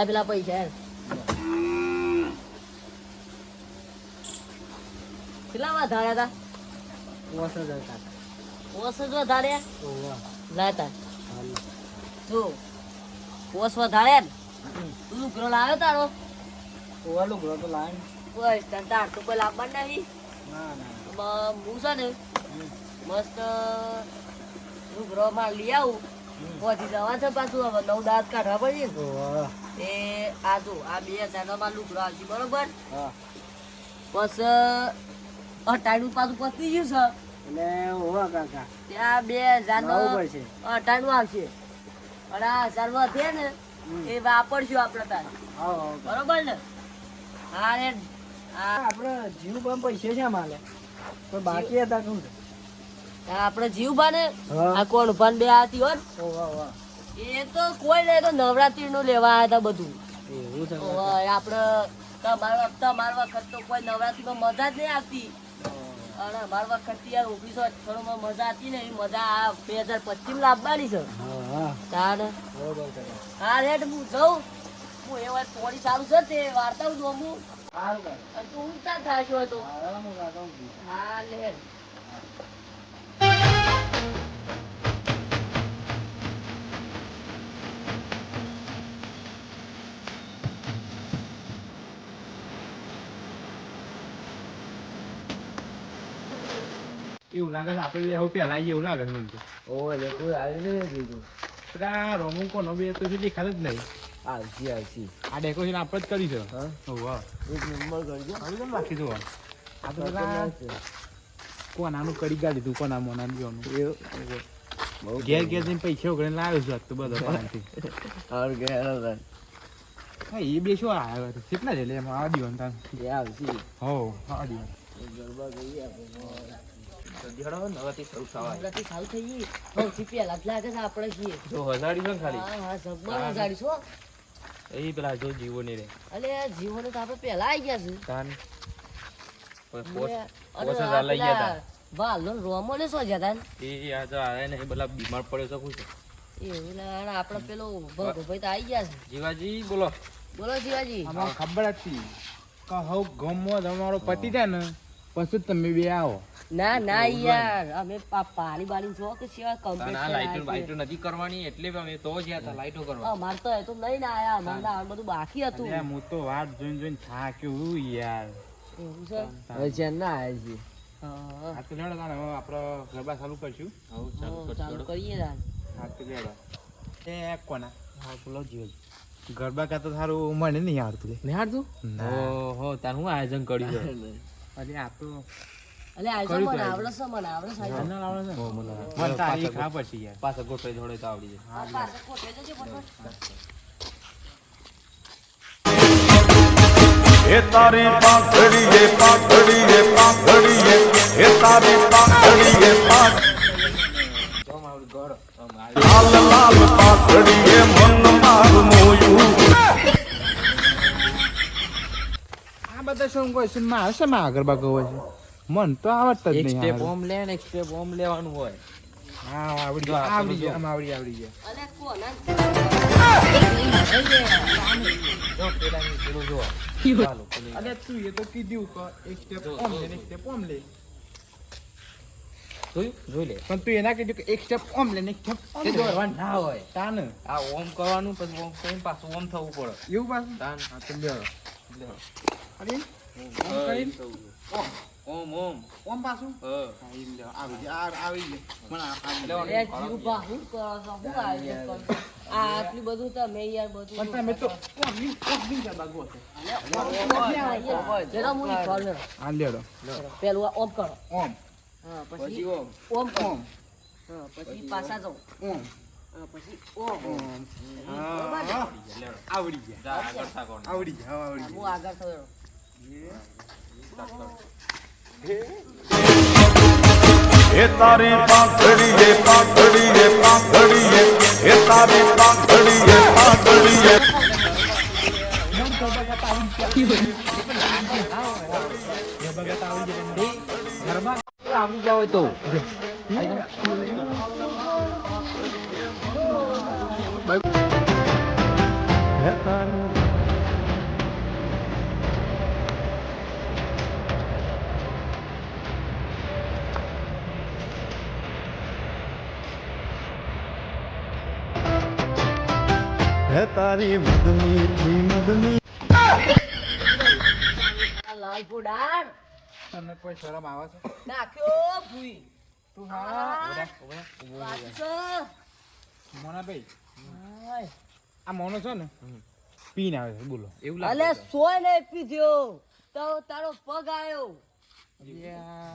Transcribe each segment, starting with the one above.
લા પેલા પૈસા કેટલા વધાર્યા હતા ઓસ હજાર કાકા ઓસ જ વધાર્યા લાતા જો ઓસ વધાર્યા ને? તું લુગડો લાવ્યો તારો? ઓવા લુગડો તો લાઈન બસ તને તાર તો કોઈ લાવવાનું નહીં. હું છે ને મસ્ત લુગડો માં લઈ આવું. પછી જવા છે પાછું હવે નવ દાંત કાઢવા. ઓવા. એ આ જો આ બે હજારનો માં લુગડો આવશે બરોબર? બસ અટાણું પાછું પતી ગયું છે. એટલે હોવા કાકા. ત્યાં બે હજારનો નો અટાડું અટાણું આવશે. અને આ હજાર વધે ને એ વાપરશું આપણે તાર. બરોબર ને? હા રે આ આપણે જીવ પણ પૈસે છે માલે. પણ બાકી હતા શું આપણે જીવ ને આ કોણ ભાન બે આતી હોય એ તો કોઈ નહીં તો નવરાત્રી નું લેવા આવ્યા હતા બધું. એવું છે આપણે તમારો તમાર વખત તો કોઈ નવરાત્રીમાં મજા જ નહીં આવતી. અને અમાર વખત યાર ઓગણીસો અઠ્ઠાણુંમાં મજા આવતી ને એ મજા આ બે હજાર પચીસ લાવવાની છે. હા હા. હા રેડ હું જઉં. હું એ વાત થોડી સારું છે તે વાર્તા હું. હું કાકા અને તું ઊંઘતા થાય છો તો. હા લે. એવું લાગે છે આપણે લેવું પેલા આવીએ એવું લાગે છે મને તો. ઓવે લે આવી નહીં કીધું પેલા રોમુ કોનો બે તો દેખાત જ નહીં. આવશી આવશી આ ડેકોરેશન આપણે જ કરી છે. હા? એક નંબર કરજો હવે કેમ રાખી દો આ તો પેલા કોનાનું કરી ગાડી તું કોના મોનાનું જોવાનું એવું ઘેર ઘેર જઈને પૈસા વગર લાવ્યો છું તો બધો પાસેથી. હાર હા એ બે શું આવ્યો હતો કેટલા છે લે એમાં આ દિવાન તાન એ આવશી. હો આ દિવાન ગરબા ગઈએ આપણે. નવરાત્રી સારું થઈ ગઈ. સૌથી પહેલા જ લાગે છે આપણે છીએ. જો હજારી છે ખાલી. હા હા જબ્બર ઉજાડીશું હો. એ પેલા જો જીવો ને રે. અલે જીવોને તો આપણે પહેલા આવી ગયા છે. તાન. પોસ અને પોસ આ હજાર લઈ ગયા પેલા વાલનો રોમો ને શું જતા એ આ તો આયા ને પેલા બીમાર પડ્યો છે એવું ને અને આપણે પેલો ભગભાઈ તો આવી ગયા છે. જીવાજી બોલો. બોલો જીવાજી. આમાં ખબર હતી કે હવ ગમો તમારો પતિ જાય ને પછી તમે બે આવો. ના ના યાર. અમે પા- પાણી બાળી જો કે સિવાય કમ્પ્લીટ ના લાઈટો લાઈટો નથી કરવાની એટલે અમે તો જ હતા લાઈટો કરવા. અમાર તો એ તો નહીં ના આયા અમારે આ બધું બાકી હતું. હું તો વાત જોઈને જોઈને થાક્યો યાર. એવું છે? હવે ના આવે છે હા. તો લેડો તાને હવે આપણે ગરબા ચાલુ કરશું. હવે ચાલુ ચાલુ કરીએ તાન. હા તો લેડો એ કોના? હા બોલો જીવન. ગરબા કા તો સારું મને નહીં આવડતું નહીં નિહાળ તું ના. ઓહો તાર હું આયોજન કર્યું અરે આ તો અલે આ આવડે છે મને આવડે છે. આ આવડે છે મને તારી યાર. પાછા તો આવડી જાય. જજે ફટાફટ. એ તારી પાખડી પાંખડીએ પાંખડીએ. એ તારી પાંખડીએ પાંખ આમ આવડી ગોળ આમ લાલ પાખડી એ મન માર મોયું. આ બધા શું કોઈ છે હશે છે માં બાગ હોય છે? મન તો આવડતા જ એક નહીં સ્ટેપ ઓમ લે ને એક સ્ટેપ ઓમ લેવાનું હોય. હા આવડી ગયા આવડી ગયા. આમ આવડી આવડી ગયા. અલે કોણ જો પેલાની પેલું જો ચાલો પેલી તું એ તો કીધું કે એક સ્ટેપ ઓમ લે એક સ્ટેપ ઓમ લે. જોયું? જોઈ લે. પણ તું એના કીધું કે એક સ્ટેપ ઓમ લે ને એક સ્ટેપ ઓમ લે. ના હોય. તાન. આ ઓમ કરવાનું પછી ઓમ કરીને પાછું ઓમ થવું પડે. એવું પાછું? તાન હા તો લ્યો લ્યો. અરે ઓમ કરીને? એમ થવું જોઈએ. ઓમ ઓમ. ઓમ પાછું? આવી ગયા આ આવી આટલું બધું તમે યાર બધું પણ તમે તો પેલું ઓમ કરો. ઓમ. પછી પછી ઓમ. ઓમ ઓમ. પછી પાછા જાઓ. ઓમ. પછી ઓમ. આવડી ગયા. આવડી ગયા હું આગળ થયો. એ તારી પાંખડી એ પાંખડી એ તારી એ પાંખડીએ. આવી જાવ તો. હે તારી તારી મદની મદની. આ લાલ ફોડાર તમને કોઈ શરમ આવે છે? નાખ્યો ભૂઈ તું હા વાંચો. મોનાભાઈ હાય. આ મોનો છે ને પીન આવે છે બોલો. એવું અલે સોય ને પીધ્યો તો તારો પગ આવ્યો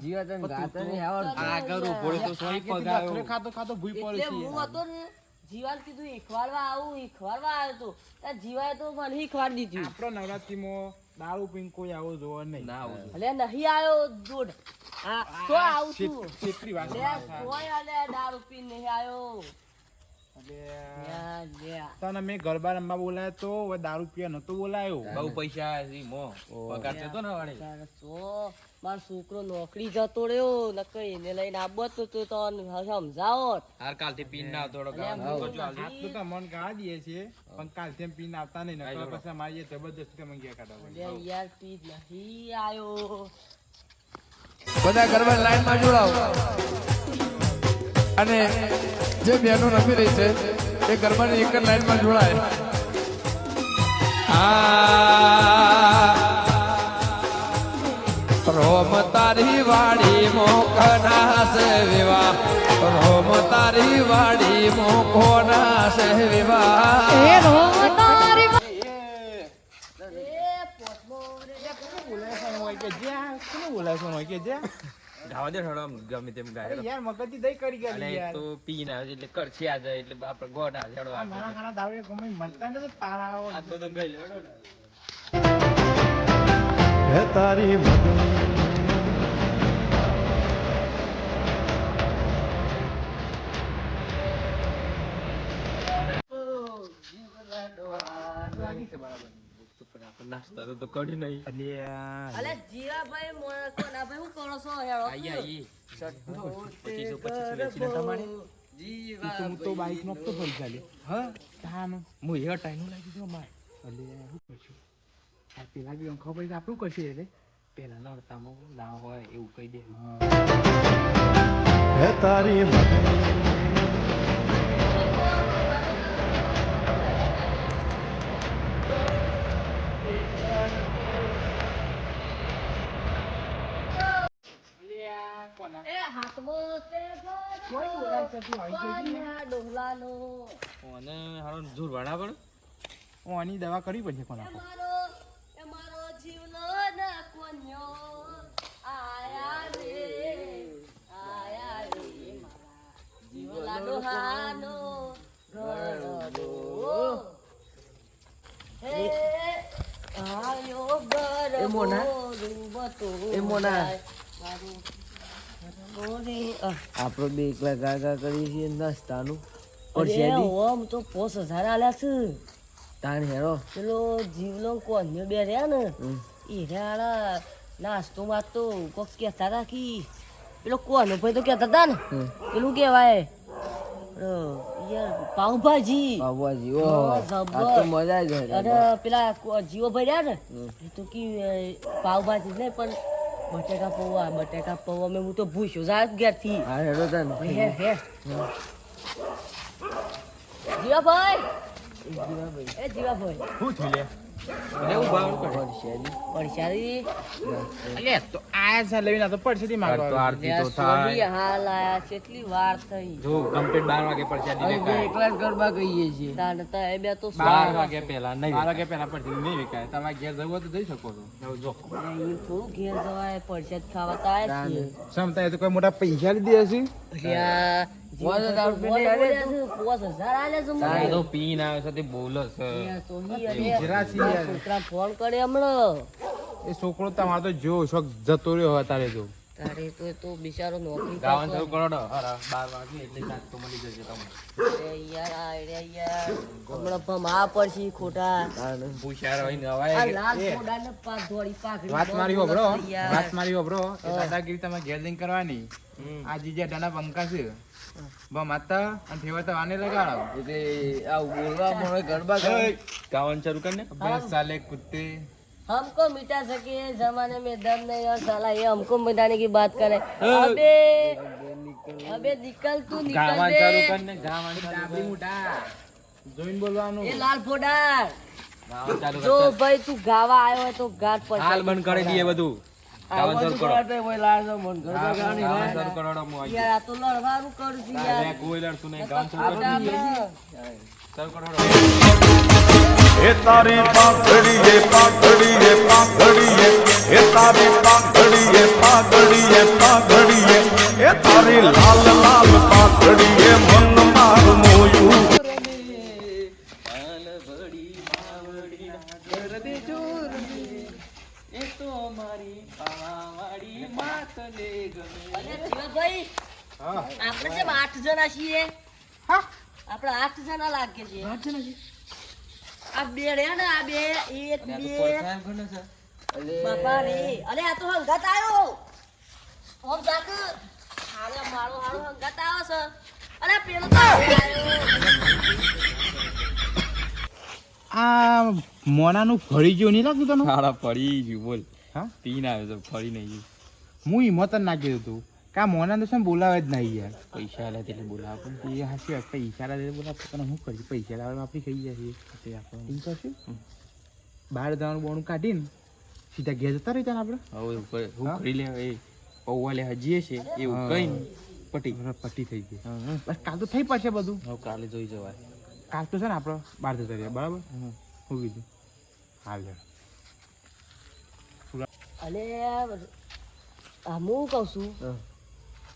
જીવન ગાતરી નહીં આગળ ઊભો તો સોય પગાયો ખાતો ખાતો ભૂઈ પડે એટલે હું હતો ને જીવાન કીધું ઈખવાડવા આવું ઈખવાડવા આવ્યો તો. ત્યાં જીવાએ તો મને ઈખવાડ દીધું. આપણો નવરાત્રીમાં દારૂ પીને કોઈ આવો જોવો નહીં. ના આવો અલે નહીં આવ્યો દોડ આ તો આવું છું. છેતરી વાત લે સોય અલે દારૂ પીને નહીં આવ્યો. તને મેં ગરબા રમવા બોલાયો તો દારૂ પીવા નતો બોલાયો. બહુ પૈસા મો. પગાર થતો ને વાળી? તારે તો મારો છોકરો નોકરી જતો રહ્યો નકર એને લઈને આબત તો તો સમજાવો હાર કાલથી પીન ના થોડો કરજો હાલ. તો મન ગાવા દે છે પણ કાલથી પીને આવતા નહીં નકર પછી મારી જબરદસ્તી તમે ગયા કાઢવા યાર પી નહીં આયો. બધા ગરબા લાઈનમાં જોડાઓ. અને જે બહેનો રમી રહી છે એ ગરબાની એક જ લાઈનમાં જોડાય. આ રોમ તારી વાડી મોકના સે વિવાહ. રોમ તારી વાડી મોકોના વિવાહ. એ રોમ રે બોલાય હોય કે જ્યાં કોને બોલાય છે હોય કે જ્યાં ગાવા દે ગમે તેમ ગાય યાર મગજથી દઈ કરી અને યાર. તો પીને આવે એટલે કરશે આ જાય એટલે આપણે ગોડા જડવા મારા ખાના દારૂ ગમે મળતા આ તો ગઈ ને. હે તારી મદની નાસ્તા તો તો કરી નહીં અલ્યા અલે જીવાભાઈ મોણા હું કરો છો? હેળો આઈ આઈ. પચીસો પચીસ તમારે? ઈ તો તો બાઈક નો તો પૈસા લે હા? તાનું હું એ ટાઈમ લાગી ગયો મારે અલ્યા શું કરશું? બી અંખો પૈસા આપણું કરશે એટલે પેલા નડતામાં ના હોય એવું કહી દે. હે તારી ડોલાનો અને હાલો જોર વાળા પણ. ઓની દવા કરવી પડશે કોના એ મારો એ મારો જીવનો ના કોન્યો આયા રે આયા રે મારા જીવલાનો હાનો ગરડો હે આયો ગરડો રે. આપણે બે એકલા ગાગા કરીએ છીએ નાસ્તાનું અરે પરસેદી ઓમ તો પોસ હજાર આલ્યા છે તાણ હેરો પેલો જીવલો કોન્યો બે રહ્યા ને. એ રહ્યા નાસ્તો માં તો કોક કહેતા હતા કે પેલો કોનો ભાઈ તો કહેતા હતા ને. પેલું કહેવાય યાર પાવભાજી ઓ આ તો મજા જ હે અને પેલા જીવો ભર્યા ને એ તો કી પાવભાજી નહીં પણ બટેકા પૌવા બટેકા પૌવા મેં હું તો ભૂસ્યો જાય ઘેરથી. હા હેડો તન હે હે. જીવાભાઈ. એ જીવાભાઈ. શું થયું લે? ભાવ પરસેદી પડશારી તો આ સા લઈને આ તો પડશે તી તો આરતી તો થાય. હાલ આયા કેટલી વાર થઈ. જો કમ્પ્લીટ બાર વાગે પડશે હવે બે એકલા ગરબા કહીએ છીએ. તાણ તો એ બે તો બાર વાગે પહેલા નહીં બાર વાગ્યા પહેલા પડશે નહીં વિકાય. તમારે ઘેર જવું તો જઈ શકો છો. જો. એ થોડું ઘેર જવાય પરસાદ ખાવા તો આયા છીએ. ક્ષમતા એ તો કોઈ મોટા પૈસા લીધી હશે? અલ્યા, ફોન કરે હમણાં. એ છોકરો તમારે તો જો શોખ જતો રહ્યો તો તારે તો તો બિચારો નોકરી ગાવાનું શરૂ કરો ને. અરે બાર વાગે એટલે નાસ્તો મળી જશે તમને. એ યાર આ રે યાર. હમણાં ભમા પડશે ખોટા. પૂછ્યા રહીને આ લાલ ઘોડાને પાછ દોડી પાઘડી વાત મારી બહુ હોભળો મસ્ત યાર. વાત મારી હોભળો. દાદાગીરી તમે ઘેર કરવાની. આ જીજા ડાના પંખા છે. માતા અને ઠેવા તો આને લગાડો એટલે આવું બોલવા મળે ગરબા કરે ગાવાનું શરૂ કરીને બેસ સાલે કુત્તે हमको मिटा सके जमाने में दम नहीं और साला ये हमको मिटाने की बात करे अबे अबे निकल तू निकल ગાવાનું શરૂ दे કરીને ગાવાનું શરૂ ડાબલી કરીને મુઢા જોઈને બોલવાનું એ લાલ ફોડાર ગાવાનું ચાલુ જો કરતા. ભાઈ તું ગાવા આવ્યો હોય તો ગાત પર હાલ બંધ કરી દઈએ બધું હું આવી યાર આ તો લડવાનું કરું છું ગયો. યાર અરે, કોઈ લડતું નહીં ગાવાનું શરૂ કરો. આપણે- શરૂ કરો હેડો. એ તારી પાઘડીએ પાઘડીએ પાઘડીએ એ તારી પાઘડીએ પાઘડીએ પાઘડીએ એ તારી લાલ લાલ પાઘડીએ મન માર મોયું અરે જીવનભાઈ આપણે કેમ આઠ જણા છીએ. આપણે આઠ જણા લાગે છે આ બે રહ્યા ને આ બે એક બે. બાપા રે. અરે આ તો હંગાત આવ્યો ઓમ જાગ હાલે મારો હારો હંગાત આવ્યો છે. અરે પેલો તો આ મોનાનું ફરી ગયું નહીં લાગતું તને? હાડા ફરી ગયું બોલ. હા? પીને આવ્યો તો ફરી નહીં ગયું. હું હિંમત જ ના કીધું તું મોના તો શું બોલાવે જ નહીં યાર. પૈસા આલ્યા એટલે બોલાવે. પણ એ હાસી વાત પૈસા લાવે બોલા તને શું કરી પૈસા લાવે આપણી ખાઈ જાય તે આપણને એમ કરશું બહાર જવાનું બોણું કાઢીને સીધા ઘેર જતા રહી તને આપણે? હવે હું કરી લે એ પૌવા લે હજીએ છે એવું કઈ પટી. પટી પટ્ટી થઈ ગઈ. હા, હા. બસ કાલ તો થઈ પડશે બધું. હવે કાલે જોઈ જવાય. કાલ તો છે ને આપણે બહાર જતા રહીએ બરાબર? શું કીધું. હાલ. અલે આ હું કહું છું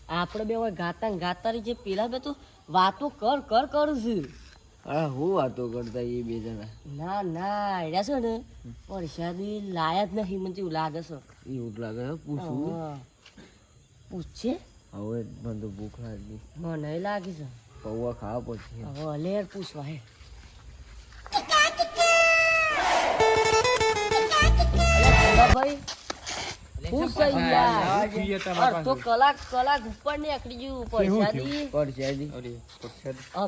આપણે બે હોય ગાતા ને ગાતા રહી છે પેલા બે તો વાતો કર કર કરું છું. હા હું વાતો કરતા એ બે જણા? ના ના એડા છે ને પરસાદી લાયા જ નહીં મને એવું લાગે છે. એવું જ લાગે પૂછું? પૂછવું હા. હવે મને તો ભૂખ લાગી. મને લાગી છે. પૌવા ખાવા પછી. હવે અલેર પૂછવા હે. ભાઈ પૂછ યાર જોઈએ તમારા અડધો કલાક કલાક ઉપરની આકડી ગયું પરસાદી પરસાદી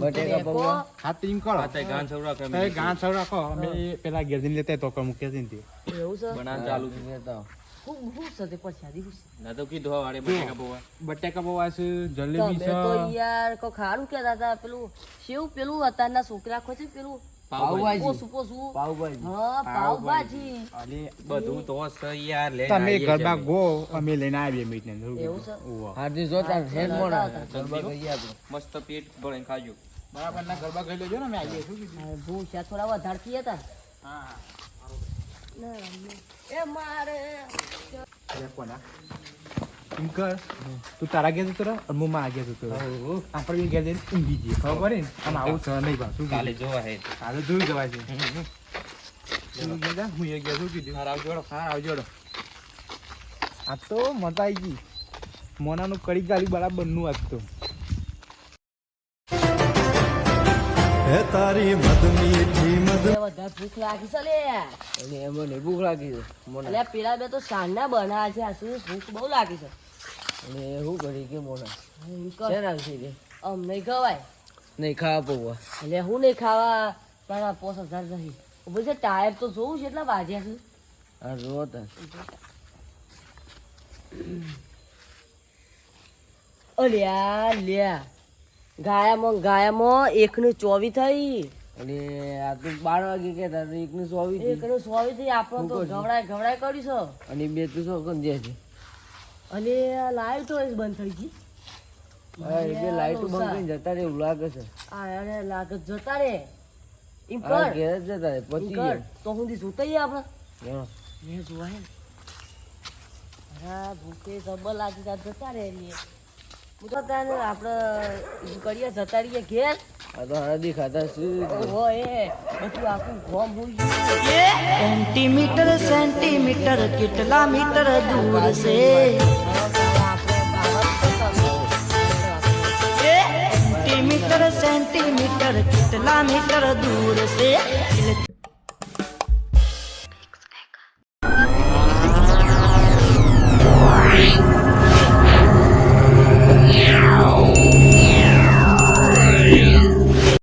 બટેકા તો પૌવા. હા તો કરો. આ ગાન સૌ રાખે તમે ગાં સૌ રાખો અમે પેલા ઘેર લેતા તો મૂક્યા છે ને એવું છે? બનાવ ચાલુ છે. લેતા. આવો. હું હું પરસાદી ના તો કીધું વાળે બટેકા પૌવા. બટાકા પૌવા છે જલેબી તો છે. યાર કો ખારું કહેતા હતા પેલું શેવ પેલું અત્યારના છોકરા ખો છે પેલું હા તમે ગરબા ગો અમે લઈને આવીએ મીટ ને હાર્દિક જોતા હેડ મોડા. હતા. ગરબા કરીએ આપણે. મસ્ત પેટ ભરીને ખાજો. બરાબર ના ગરબા ગઈ લેજો ને અમે આવીએ શું કીધું? હા, થોડા વધારતી હતા. ના. એ મારે. કોના? એમ કર. તું તારા ઘેર જતો રહો અને હું મારા ઘેર જતો રહો. આપણે બી ઘેર જઈને ઊંઘી જઈએ. ખબર પડે ને? આમ આવું છે નહીં શું કાલે? જોવા હે. કાલે જોઈ જવાય છે. હું એ ઘેર શું કીધું હાર આવજોડો હેડો. આવજોડો. આ તો મજા આવી ગઈ મોનાનું કડી ગાલી બરાબરનું આજ તો એ બધા ભૂખ લાગી છે લે અને એમાં ને ભૂખ લાગી છે. મને. અલ્યા પેલા બે તો સાંજના બનાવ્યા છે આ શું ભૂખ બહુ લાગી છે. અને શું કરી કે મોડા? શેના. છે આમ નહીં ખવાય નહીં ખાવા પૌવા એટલે હું નહીં ખાવા પણ પોસ હજાર નહીં પછી ટાયર તો જોવું છે એટલા વાજ્યા છે. આ જોતા અલ્યા લ્યા ગાયામાં ગાયામાં એકને ચોવી થઈ. અને આ તો બાર વાગે કહેતા હતા એકને ચોવી. એકને ચોવી થઈ આપણો તો ગવડાય ગવડાય કર્યું છે અને બે તો શું કંજે છે? અને લાઈટ તો બંધ થઈ ગઈ. હા લાઈટો બંધ કરીને જતા રહે એવું લાગે છે. અરે લાગે જતા રે એમ કર. ઘેર જ જતા રહે પતી કર. તો સુધી જોતાઈએ આપણે. ગયા મેં જોવા હા ભૂખે જબર લાગી જતા રે એની હું તો તને આપણે કરીએ જતા રહીએ ઘેર. સેન્ટીમીટર સેન્ટીમીટર કેટલા મીટર દૂર છે? સેન્ટીમીટર સેન્ટીમીટર કેટલા મીટર દૂર છે?